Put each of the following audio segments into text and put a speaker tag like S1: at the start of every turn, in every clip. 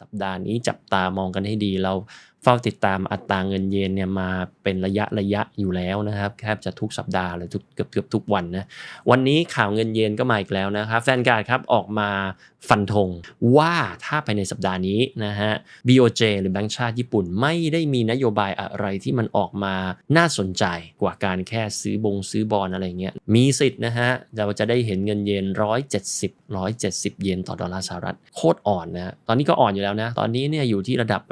S1: สัปดาห์นี้จับตามองกันให้ดีเราเฝ้าติดตามอัตราเงินเยนเนี่ยมาเป็นระยะระยะอยู่แล้วนะครับแทบจะทุกสัปดาห์เลยทุกเกือบเกือบทุกวันนะวันนี้ข่าวเงินเยนก็มาอีกแล้วนะครับแฟนการ์ดครับออกมาฟันธงว่าถ้าภายในสัปดาห์นี้นะฮะ BOJ หรือแบงก์ชาติญี่ปุ่นไม่ได้มีนโยบายอะไรที่มันออกมาน่าสนใจกว่าการแค่ซื้อบงซื้อบอลอะไรเงี้ยมีสิทธิ์นะฮะเราจะได้เห็นเงินเยน 170 170 เยนต่อดอลลาร์สหรัฐโคตรอ่อนนะตอนนี้ก็อ่อนอยู่แล้วนะ ตอนนี้เนี่ยอยู่ที่ระดับ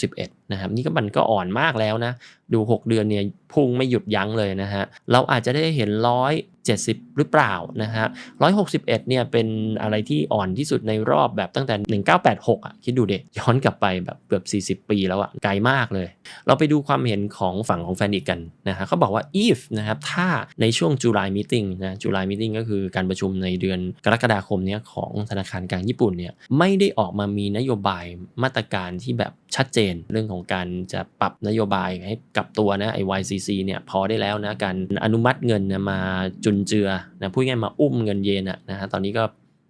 S1: 161นะครับนี่ก็มันก็อ่อนมากแล้วนะ ดู 6 เดือนเนี่ยพุ่งไม่หยุดยั้งเลยนะฮะเราอาจจะได้เห็นร้อย70 หรือเปล่านะฮะ161 เนี่ยเป็นอะไรที่อ่อนที่สุดในรอบแบบตั้งแต่ 1986อะคิดดูเด็ย้อนกลับไปแบบเกือบ 40 ปีแล้วอะไกลมากเลย เราไปดูความเห็นของฝั่งของแฟนดิกกันนะฮะเขาบอกว่า if นะครับถ้าในช่วง July meeting นะ July meeting ก็คือการประชุมในเดือนกรกฎาคมเนี้ยของธนาคารกลางญี่ปุ่นเนี่ยไม่ได้ออกมามีนโยบายมาตรการที่แบบชัดเจนเรื่องของการจะปรับนโยบายให้กับตัวนะไอ YCC เนี่ยพอได้แล้วนะการอนุมัติเงินนะมาจุนเจือนะพูดง่ายมาอุ้มเงินเยนอะนะฮะตอนนี้ก็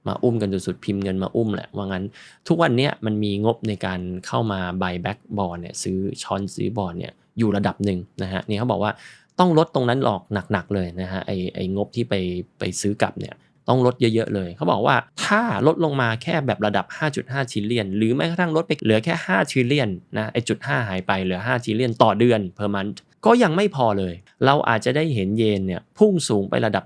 S1: มาอุ้มกันสุดๆพิมพ์เงินมาอุ้มแหละว่างั้น ทุกวันนี้มันมีงบในการเข้ามา buy back บอลเนี่ยซื้อช้อนซื้อบอลเนี่ยอยู่ระดับหนึ่งนะฮะนี่เขาบอกว่าต้องลดตรงนั้นออกหนักๆเลยนะฮะไอไองบที่ไปไปซื้อกลับเนี่ย ต้องลดเยอะๆเลย เขาบอกว่าถ้าลดลงมาแค่แบบระดับ 5.5ชิลเลียน หรือแม้กระทั่งลดไปเหลือแค่ 5ชิลเลียนนะไอจุด5หายไปเหลือ 5ชิลเลียนต่อเดือน per month ก็ยังไม่พอเลย เราอาจจะได้เห็นเยนเนี่ยพุ่งสูงไประดับ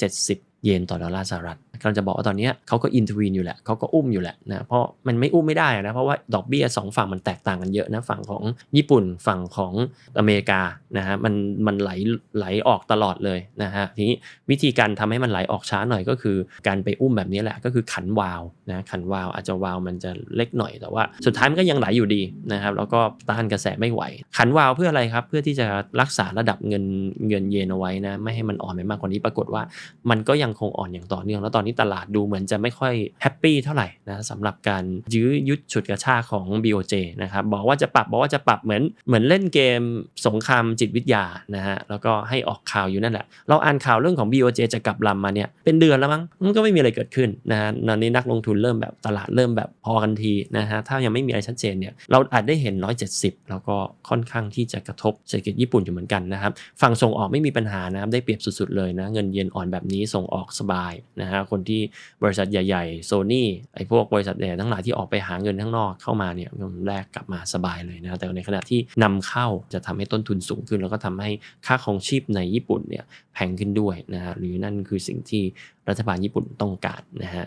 S1: 170 เยนต่อดอลลาร์สหรัฐ กำลังจะบอกว่าตอนนี้เขาก็อินทวีนอยู่แหละเขาก็อุ้มอยู่แหละนะเพราะมันไม่อุ้มไม่ได้นะเพราะว่าดอกเบี้ยสองฝั่งมันแตกต่างกันเยอะนะฝั่งของญี่ปุ่นฝั่งของอเมริกานะฮะมันมันไหลไหลออกตลอดเลยนะฮะทีนี้วิธีการทำให้มันไหลออกช้าหน่อยก็คือ การไปอุ้มแบบนี้แหละก็คือขันวาลวนะขันวาลวอาจจะวาลวมันจะเล็กหน่อยแต่ว่า สุดท้ายมันก็ยังไหลอยู่ดีนะครับแล้วก็ต้านกระแสไม่ไหว ขันวาลวเพื่ออะไรครับเพื่อที่จะรักษาระดับเงินเงินเยนเอาไว้นะไม่ให้มันอ่อนไปมากกว่านี้ปรากฏว่า มันก็ยังคงอ่อนอย่างต่อเนื่องแล้วตอนนี้ตลาดดูเหมือนจะไม่ค่อยแฮปปี้เท่าไหร่นะสำหรับการยื้อยุดฉุดกระชากของ BOJ นะครับบอกว่าจะปรับบอกว่าจะปรับเหมือนเหมือนเล่นเกมสงครามจิตวิทยานะฮะแล้วก็ให้ออกข่าวอยู่นั่นแหละ เราอ่านข่าวเรื่องของ BOJ จะกลับลำมาเนี่ยเป็นเดือนแล้วมั้งมันก็ไม่มีอะไรเกิดขึ้นนะฮะตอนนี้นักลงทุนเริ่มแบบตลาดเริ่มแบบพอกันทีนะฮะถ้ายังไม่มีอะไรชัดเจนเนี่ยเราอาจได้เห็น 170 แล้วก็ค่อนข้างที่จะกระทบเศรษฐกิจญี่ปุ่นอยู่เหมือนกันนะครับฝั่งส่งออกไม่มีปัญหานะครับได้เปรียบสุดๆเลยนะเงินเยนอ่อนแบบนี้ส่งออกสบายนะฮะคนนที่บริษัทใหญ่ๆโซนี่ไอ้พวกบริษัทใหญ่ทั้งหลายที่ออกไปหาเงินข้างนอกเข้ามาเนี่ยมันแรกกลับมาสบายเลยนะแต่ในขณะที่นำเข้าจะทำให้ต้นทุนสูงขึ้น แล้วก็ทำให้ค่าของชีพในญี่ปุ่นเนี่ยแพงขึ้นด้วยนะฮะหรือนั่นคือสิ่งที่รัฐบาลญี่ปุ่นต้องการนะฮะ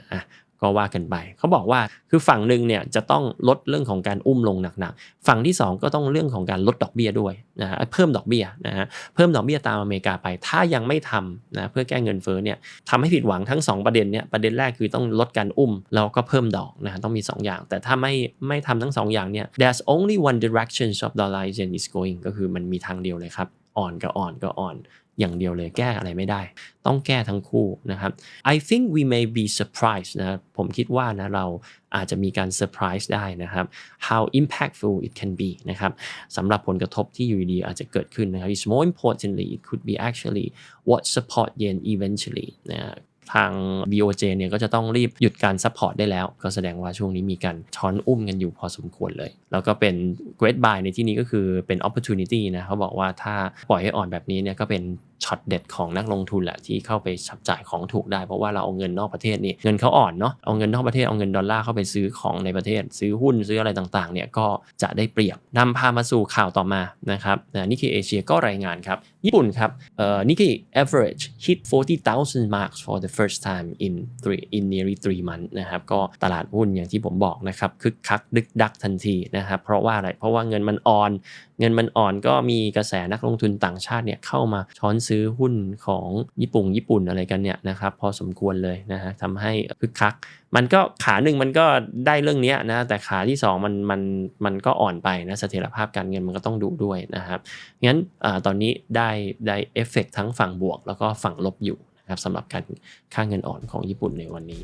S1: ก็ว่ากันไป เขาบอกว่าคือฝั่งหนึ่งเนี่ยจะต้องลดเรื่องของการอุ้มลงหนักๆ ฝั่งที่ 2 ก็ต้องเรื่องของการลดดอกเบี้ยด้วยนะฮะเพิ่มดอกเบี้ยนะฮะเพิ่มดอกเบี้ยตามอเมริกาไป ถ้ายังไม่ทำนะเพื่อแก้เงินเฟ้อเนี่ยทำให้ผิดหวังทั้ง 2 ประเด็นเนี่ยประเด็นแรกคือต้องลดการอุ้มแล้วก็เพิ่มดอกนะฮะต้องมี 2 อย่าง แต่ถ้าไม่ไม่ทำทั้ง 2 อย่างเนี่ย there's only one direction of dollar yen is going ก็คือมันมีทางเดียวเลยครับ อ่อนก็อ่อนก็อ่อน อย่างเดียวเลยแก้อะไรไม่ได้ ต้องแก้ทั้งคู่นะครับ I think we may be surprised นะผมคิดว่านะเราอาจจะมีการเซอร์ไพรส์ได้นะครับ how impactful it can be นะครับสำหรับผลกระทบที่อยู่ดีอาจจะเกิดขึ้นนะครับ It's more importantly it could be actually what support yen eventually นะ ทาง BOJ เนี่ยก็จะต้องรีบหยุดการซัพพอร์ตได้แล้ว ก็แสดงว่าช่วงนี้มีการช้อนอุ้มกันอยู่พอสมควรเลย แล้วก็เป็น great buy ในที่นี้ก็คือเป็น opportunity นะเขาบอกว่าถ้าปล่อยให้อ่อนแบบนี้เนี่ยก็เป็นช็อตเด็ดของนักลงทุนแหละที่เข้าไปจับจ่ายของถูกได้ เพราะว่าเราเอาเงินนอกประเทศนี่เงินเขาอ่อนเนาะเอาเงินนอกประเทศเอาเงินดอลลาร์เข้าไปซื้อของในประเทศ ซื้อหุ้นซื้ออะไรต่างๆเนี่ยก็จะได้เปรียบนำพามาสู่ข่าวต่อมานะครับนิกเกเอเชียก็รายงานครับญี่ปุ่นครับเอ่อนิกเก average hit 40,000 marks for the first time in three in nearly three months นะครับก็ตลาดหุ้นอย่างที่ผมบอกนะครับคึกคักดึกดักทันทีนะครับเพราะว่าอะไรเพราะว่าเงินมันอ่อน เงินมันอ่อนก็มีกระแสนักลงทุนต่างชาติเนี่ยเข้ามาช้อนซื้อหุ้นของญี่ปุ่นญี่ปุ่นอะไรกันเนี่ยนะครับพอสมควรเลยนะฮะทำให้คึกคักมันก็ขาหนึ่งมันก็ได้เรื่องนี้นะแต่ขาที่ 2 มันมันมันก็อ่อนไปนะเสถียรภาพการเงินมันก็ต้องดูด้วยนะครับงั้นอตอนนี้ได้ได้เอฟเฟกทั้งฝั่งบวก แล้วก็ฝั่งลบอยู่นะครับสำหรับการค่าเงินอ่อนของญี่ปุ่นในวันนี้